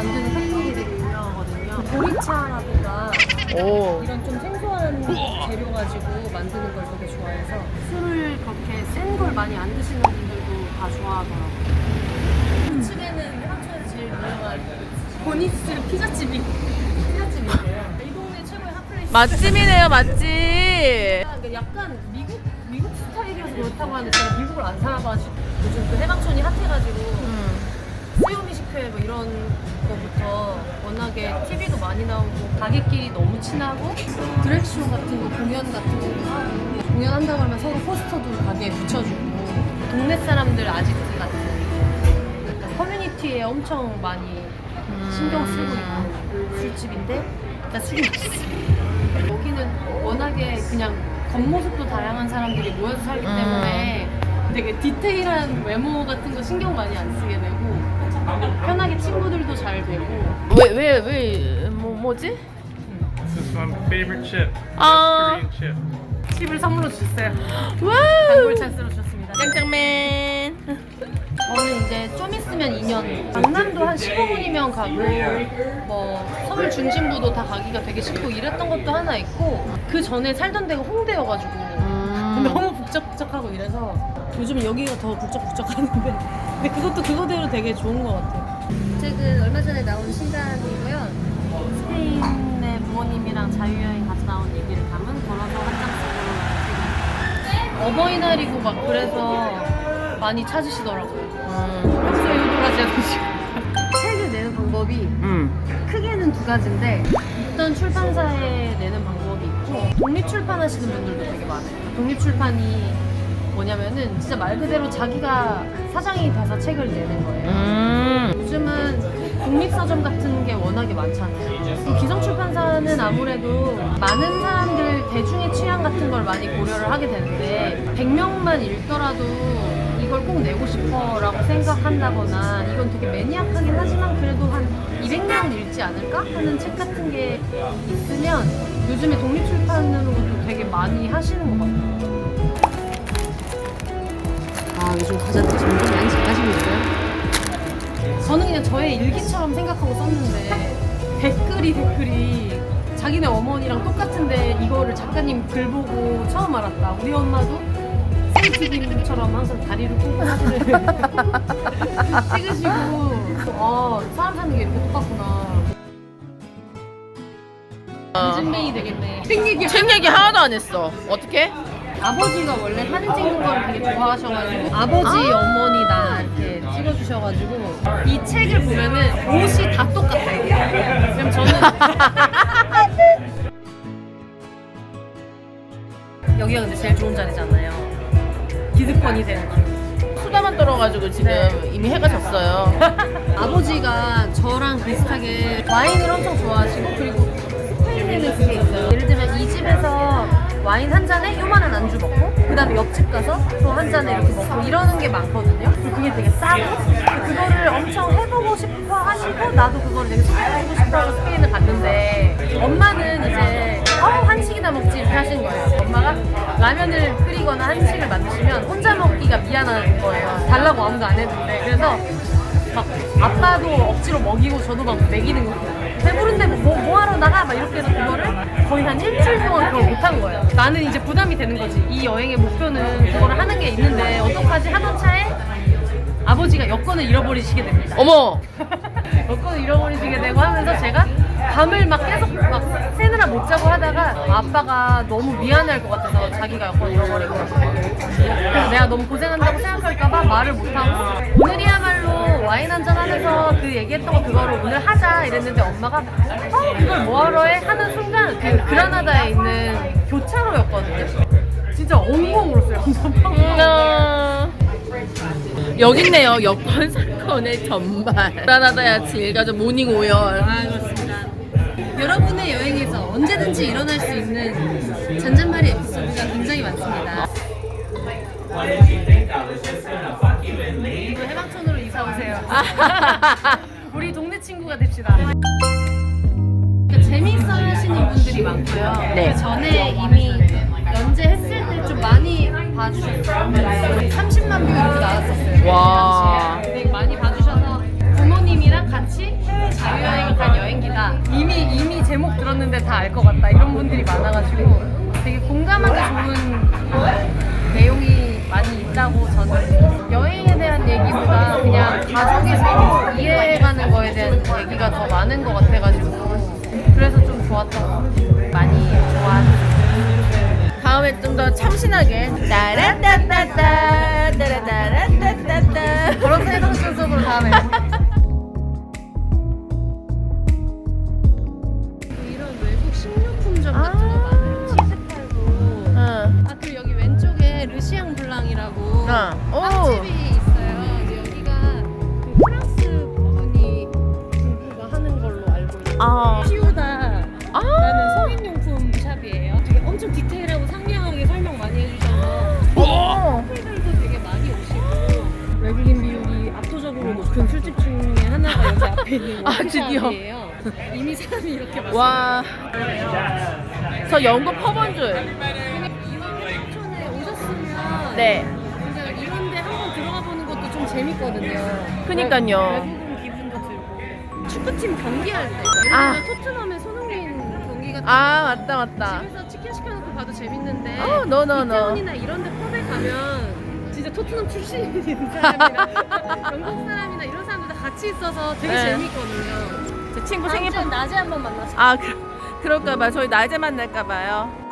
만드는 팩토리들이 유명하거든요. 보리차라든가 오. 이런 좀 생소한 재료 가지고 만드는 걸 되게 좋아해서 술을 그렇게 센 걸 많이 안 드시는 분들도 다 좋아하더라고요. 2층에는 해방촌에서 제일 유명한 보니스 피자집이 피자집인데요. 이 동네 최고의 핫플레이스. 맛집이네요, 맛집. 그러니까 약간 미국 미국 스타일이어서 그렇다고 하는데 제가 미국을 안 살아가지고 요즘 그 해방촌이 핫해 워낙에 TV도 많이 나오고 가게끼리 너무 친하고 드랙쇼 같은 거 공연 같은 거 하고 공연한다고 하면 서로 포스터도 가게에 붙여주고 동네 사람들 아지트 같은 약간 커뮤니티에 엄청 많이 신경 쓰고 있는 술집인데 일단 술이 맛있어요. 여기는 워낙에 그냥 겉모습도 다양한 사람들이 모여서 살기 음. 때문에 되게 디테일한 외모 같은 거 신경 많이 안 쓰게 되고 편하게 친구들도 잘 되고 왜, 왜, 왜, 뭐, 뭐지? This is my favorite chip. 아. Korean chip. 칩을 선물로 주셨어요. 와우. 단골 찬스로 주셨습니다. 짱짱맨. 저는 이제 좀 있으면 2년 강남도 한 15분이면 가고 뭐 서울 중심부도 다 가기가 되게 쉽고 이랬던 것도 하나 있고 그 전에 살던 데가 홍대여가지고 음. 너무 북적북적하고 이래서 요즘 여기가 더 북적북적하는데 근데 그것도 그거대로 되게 좋은 것 같아요. 책은 얼마 전에 나온 신간이고요. 스페인의 부모님이랑 자유여행 갔다 나온 얘기를 담은 걸어서 한장 쓰고 어버이날이고 막 그래서 많이 찾으시더라고요. 음. 평소에 효도하지 않으시고 책을 내는 방법이 음. 크게는 두 가지인데 어떤 출판사에 내는 방법 이 있고 독립 출판 하시는 분들도 되게 많아요. 독립 출판이 뭐냐면은 진짜 말 그대로 자기가 사장이 돼서 책을 내는 거예요. 음. 요즘은 독립서점 같은 게 워낙에 많잖아요. 기성 출판사는 아무래도 많은 사람들 대중의 취향 같은 걸 많이 고려를 하게 되는데 100명만 읽더라도 이걸 꼭 내고 싶어라고 생각한다거나 이건 되게 매니악하긴 하지만 그래도 한 200명은 읽지 않을까 하는 책 같은 게 있으면 요즘에 독립 출판으로도 되게 많이 하시는 것 같아요. 아 요즘 과자들 점점 많이 작아지고 있어요. 저는 그냥 저의 일기처럼 생각하고 썼는데 댓글이 댓글이 자기네 어머니랑 똑같은데 이거를 작가님 글 보고 처음 알았다. 우리 엄마도 세이티김처럼 항상 다리를 꼬고 사진을 찍으시고 아 사람 사는 게 이렇게 똑같구나. 늦은맹이 되겠네. 책 얘기 책 얘기 하나도 안 했어. 어떻게? 아버지가 원래 사진 찍는 걸 되게 좋아하셔가지고 아버지 어머니 나 이렇게 찍어주셔가지고 이 책을 보면은 옷이 다 똑같아요. 그럼 저는 여기가 근데 제일 좋은 자리잖아요. 기득권이 되는 거. 수다만 떨어가지고 지금 이미 해가 졌어요. 아버지가 저랑 비슷하게 와인을 엄청 좋아하시고 그리고 스페인에는 그게 있어요. 예를 들면 이 집에서 와인 한 잔에 요만한 안주 먹고 그 다음에 옆집 가서 또 한 잔에 이렇게 먹고 이러는 게 많거든요. 그리고 그게 되게 싸고 그거를 엄청 해보고 싶어 하시고 나도 그거를 되게 해보고 싶어서 스페인을 갔는데 엄마는 이제 어 한식이나 먹지 이렇게 하시는 거예요. 엄마가 라면을 끓이거나 한식을 만드시면 혼자 먹기가 미안한 거예요. 달라고 아무도 안 했는데 그래서 막 아빠도 억지로 먹이고 저도 막 먹이는 거예요. 배부른데 뭐, 뭐 하러 나가? 막 이렇게 해서 그거를 거의 한 일주일 동안 그걸 못한 거예요. 나는 이제 부담이 되는 거지. 이 여행의 목표는 그거를 하는 게 있는데 어떡하지 하던 차에 아버지가 여권을 잃어버리시게 됩니다. 어머. 여권을 잃어버리시게 되고 하면서 제가 밤을 막 계속 막 새느라 못 자고 하다가 아빠가 너무 미안할 것 같아서 자기가 여권 잃어버리고 그래서 내가 너무 고생한다고 생각할까봐 말을 못하고 오늘이야말로 와인 한잔 하면서 그 얘기했던 거 그거를 오늘 하자 이랬는데 엄마가 어 그걸 뭐하러 해? 하는 순간 그 그라나다에 있는 교차로였거든요 진짜 엉엉 울었어요 음. 여기 있네요. 여권 사건의 전말. 불안하다야 질가져 모닝 오열. 아 우리 동네 친구가 됩시다. 그러니까 재미있어 하시는 분들이 많고요. 네. 그 전에 이미 연재했을 때 좀 많이 봐주셨어요. 30만 뷰 이렇게 나왔었어요. 와. 되게 많이 봐주셔서 부모님이랑 같이 해외 자유 다 이미 이미 제목 들었는데 다 알 것 같다 이런 분들이 많아가지고 여행에 대한 얘기보다 그냥 가족에서 이해해가는 거에 대한 얘기가 더 많은 것 같아가지고 그래서 좀 좋았던 것 같아요. 많이 좋아하는 다음에 좀 더 참신하게 따라따따따 따라따라따따따 그런 세상 순서로 다음에 이런 외국 식료품점 같은 거 많아요. 치즈 팔고 응. 아 그리고 여기 왼쪽에 르시앙 블랑이라고 어. 오. 빵집이 있어요. 여기가 그 프랑스 분이 부부가 하는 걸로 알고 있어요. 아. 피우다라는 아. 성인용품 샵이에요. 되게 엄청 디테일하고 상냥하게 설명 많이 해주셔서 오. 커플들도 되게 많이 오시고 외국인 비율이 압도적으로 높은 술집 중에 하나가 여기 앞에 있는 아, 드디어. 커피숍이에요. 이미 사람이 이렇게 많아요. 와. 저 연구 퍼본 줄. 이왕 촌에 오셨으면 네. 재밌거든요. 그니까요. 외- 외국인 기분도 들고 축구팀 경기할 때 예를 아. 들면 토트넘의 손흥민 경기 같은 아 맞다 맞다. 집에서 치킨 시켜놓고 봐도 재밌는데 어, no, no, no. 이태원이나 이런데 펍에 가면 진짜 토트넘 출신인 사람이나 영국 사람이나 이런 사람들 다 같이 있어서 되게 네. 재밌거든요. 제 친구 생일 파 낮에 한번 만났어요. 아 그, 그럴까봐 저희 낮에 만날까봐요.